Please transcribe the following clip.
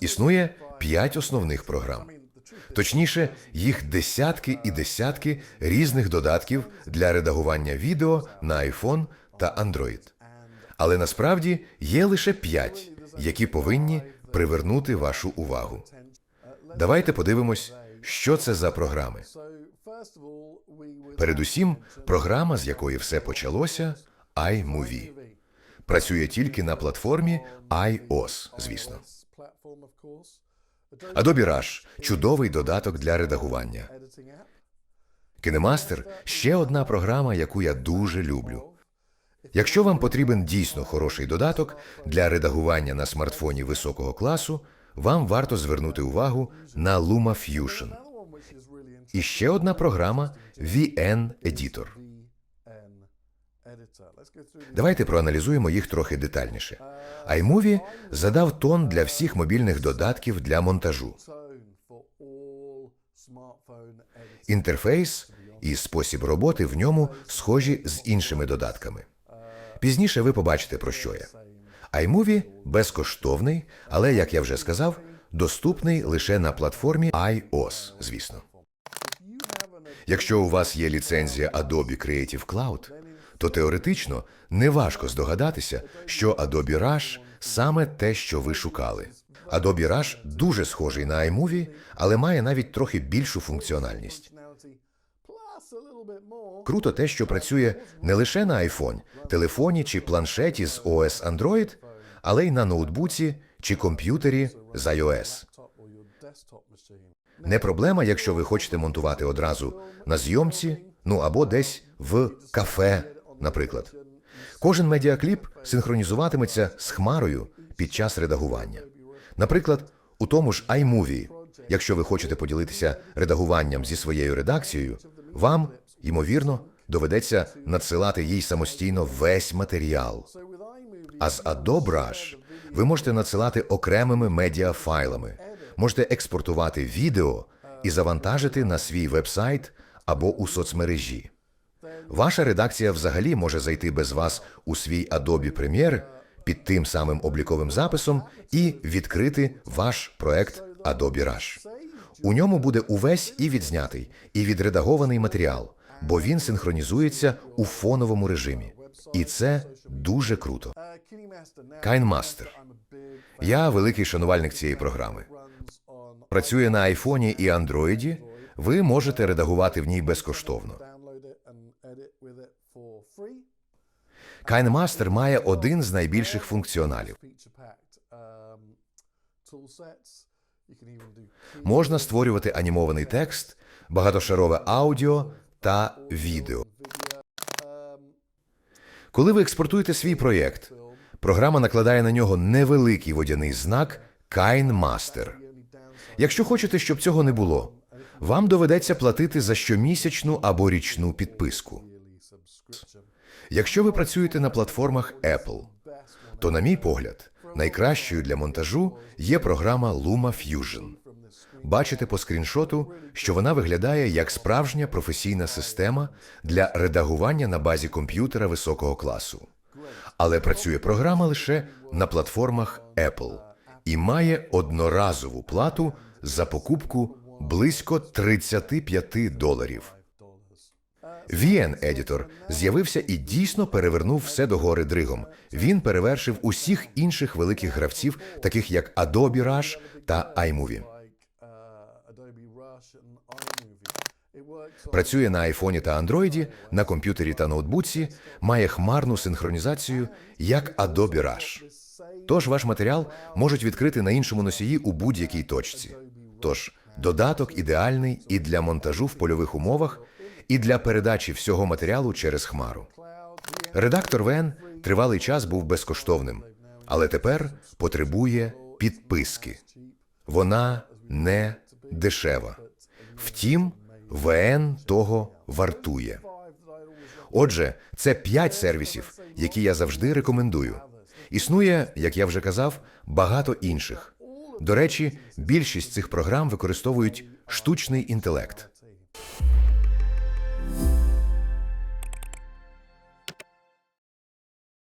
Існує п'ять основних програм. Точніше, їх десятки і десятки різних додатків для редагування відео на iPhone та Android. Але насправді є лише п'ять, які повинні привернути вашу увагу. Давайте подивимось, що це за програми. Передусім, програма, з якої все почалося, iMovie. Працює тільки на платформі iOS, звісно. Adobe Rush – чудовий додаток для редагування. KineMaster – ще одна програма, яку я дуже люблю. Якщо вам потрібен дійсно хороший додаток для редагування на смартфоні високого класу, вам варто звернути увагу на LumaFusion. І ще одна програма VN Editor. Давайте проаналізуємо їх трохи детальніше. iMovie задав тон для всіх мобільних додатків для монтажу. Інтерфейс і спосіб роботи в ньому схожі з іншими додатками. Пізніше ви побачите, про що я. iMovie безкоштовний, але, як я вже сказав, доступний лише на платформі iOS, звісно. Якщо у вас є ліцензія Adobe Creative Cloud, то теоретично неважко здогадатися, що Adobe Rush саме те, що ви шукали. Adobe Rush дуже схожий на iMovie, але має навіть трохи більшу функціональність. Круто те, що працює не лише на iPhone, телефоні чи планшеті з OS Android, але й на ноутбуці чи комп'ютері з iOS. Не проблема, якщо ви хочете монтувати одразу на зйомці, ну або десь в кафе, наприклад. Кожен медіакліп синхронізуватиметься з хмарою під час редагування. Наприклад, у тому ж iMovie, якщо ви хочете поділитися редагуванням зі своєю редакцією, вам, ймовірно, доведеться надсилати їй самостійно весь матеріал. А з Adobe Rush ви можете надсилати окремими медіафайлами, можете експортувати відео і завантажити на свій вебсайт або у соцмережі. Ваша редакція взагалі може зайти без вас у свій Adobe Premiere під тим самим обліковим записом і відкрити ваш проект Adobe Rush. У ньому буде увесь і відзнятий, і відредагований матеріал, бо він синхронізується у фоновому режимі. І це дуже круто. KineMaster. Я великий шанувальник цієї програми. Працює на айфоні і андроїді. Ви можете редагувати в ній безкоштовно. KineMaster має один з найбільших функціоналів. Можна створювати анімований текст, багатошарове аудіо та відео. Коли ви експортуєте свій проєкт, програма накладає на нього невеликий водяний знак KineMaster. Якщо хочете, щоб цього не було, вам доведеться платити за щомісячну або річну підписку. Якщо ви працюєте на платформах Apple, то, на мій погляд, найкращою для монтажу є програма LumaFusion. Бачите по скріншоту, що вона виглядає як справжня професійна система для редагування на базі комп'ютера високого класу. Але працює програма лише на платформах Apple і має одноразову плату за покупку близько 35 доларів. VN Editor з'явився і дійсно перевернув все догори дригом. Він перевершив усіх інших великих гравців, таких як Adobe Rush та iMovie. Працює на айфоні та андроїді, на комп'ютері та ноутбуці, має хмарну синхронізацію, як Adobe Rush. Тож ваш матеріал можуть відкрити на іншому носії у будь-якій точці. Тож додаток ідеальний і для монтажу в польових умовах, і для передачі всього матеріалу через хмару. Редактор Вен тривалий час був безкоштовним, але тепер потребує підписки. Вона не дешева. Втім, ВН того вартує. Отже, це п'ять сервісів, які я завжди рекомендую. Існує, як я вже казав, багато інших. До речі, більшість цих програм використовують штучний інтелект.